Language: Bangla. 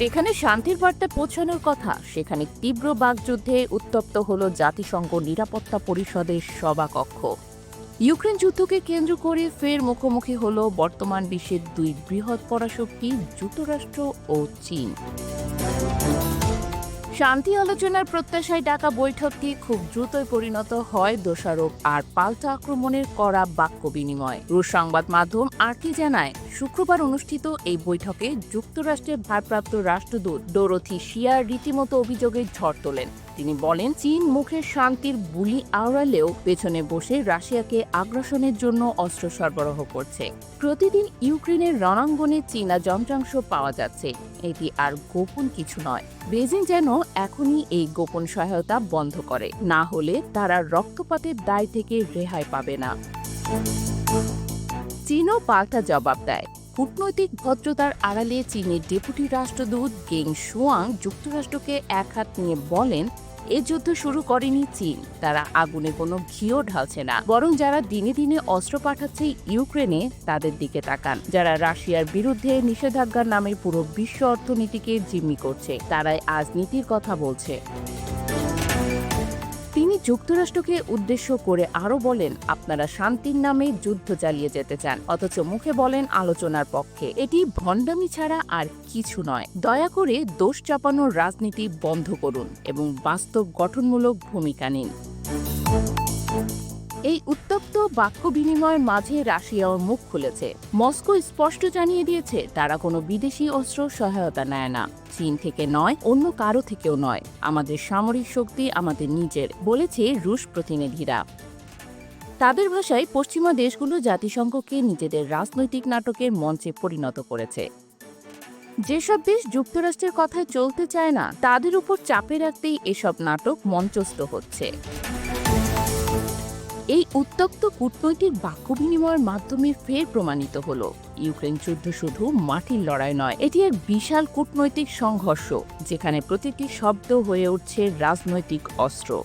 যেখানে শান্তির বার্তা পৌঁছানোর কথা, সেখানে তীব্র বাগযুদ্ধে উত্তপ্ত হল জাতিসংঘ নিরাপত্তা পরিষদের সভাকক্ষ। ইউক্রেন যুদ্ধকে কেন্দ্র করে ফের মুখোমুখি হল বর্তমান বিশ্বের দুই বৃহৎ পরাশক্তি, যুক্তরাষ্ট্র ও চীন। শান্তি আলোচনার প্রত্যাশায় ডাকা বৈঠকটি খুব দ্রুতই পরিণত হয় দোষারোপ আর পাল্টা আক্রমণের করা বাক্য বিনিময়। রুশ সংবাদ মাধ্যম আরটি জানায়, শুক্রবার অনুষ্ঠিত এই বৈঠকে যুক্তরাষ্ট্রের ভারপ্রাপ্ত রাষ্ট্রদূত ডোরথি শিয়ার রীতিমতো অভিযোগের ঝড় তোলেন। তিনি বলেন, চীন মুখের শান্তির বুলি আওড়ালেও পেছনে বসে রাশিয়াকে আগ্রাসনের জন্য অস্ত্র সরবরাহ করছে। প্রতিদিন ইউক্রেনের রণাঙ্গনে চীনা যন্ত্রাংশ পাওয়া যাচ্ছে। এটি আর গোপন কিছু নয়। বেজিং যেন এখনই এই গোপন সহায়তা বন্ধ করে। না হলে তারা রক্তপাতের দায় থেকে রেহাই পাবে না। চীনও পাল্টা জবাব দেয়। কূটনৈতিক ভদ্রতার আড়ালে চীনের ডেপুটি রাষ্ট্রদূত গেং শুয়াং যুক্তরাষ্ট্রকে এক হাত নিয়ে বলেন এ যুদ্ধ শুরু করেনি চীন। তারা আগুনে কোনো ঘিও ঢালছে না। বরং যারা দিনে দিনে অস্ত্র পাঠাচ্ছে ইউক্রেনে, তাদের দিকে তাকান। যারা রাশিয়ার বিরুদ্ধে নিষেধাজ্ঞার নামে পুরো বিশ্ব অর্থনীতিকে জিম্মি করছে, তারাই আজ নীতির কথা বলছে। যুক্তরাষ্ট্রকে উদ্দেশ্য করে আরও বলেন, আপনারা শান্তির নামে যুদ্ধ চালিয়ে যেতে চান, অথচ মুখে বলেন আলোচনার পক্ষে। এটি ভণ্ডামি ছাড়া আর কিছু নয়। দয়া করে দোষ চাপানোর রাজনীতি বন্ধ করুন এবং বাস্তব গঠনমূলক ভূমিকা নিন। এই উত্তপ্ত বাক্য বিনিময়ের মাঝে রাশিয়াও মুখ খুলেছে। মস্কো স্পষ্ট জানিয়ে দিয়েছে, তারা কোনো বিদেশি অস্ত্র সহায়তা নেয় না। চীন থেকে নয়, অন্য কারও থেকেও নয়। আমাদের সামরিক শক্তি আমাদের নিজের, বলেছে রুশ প্রতিনিধিরা। তাদের ভাষায় পশ্চিমা দেশগুলো জাতিসংঘকে নিজেদের রাজনৈতিক নাটকের মঞ্চে পরিণত করেছে। যেসব দেশ যুক্তরাষ্ট্রের কথায় চলতে চায় না, তাদের উপর চাপে রাখতেই এসব নাটক মঞ্চস্থ হচ্ছে। এই উত্তপ্ত কূটনৈতিক বাক্য বিনিময়ের মাধ্যমে ফের প্রমাণিত হল। ইউক্রেন যুদ্ধ শুধু মাটির লড়াই নয়, এটি এক বিশাল কূটনৈতিক সংঘর্ষ, যেখানে প্রতিটি শব্দ হয়ে উঠছে রাজনৈতিক অস্ত্র।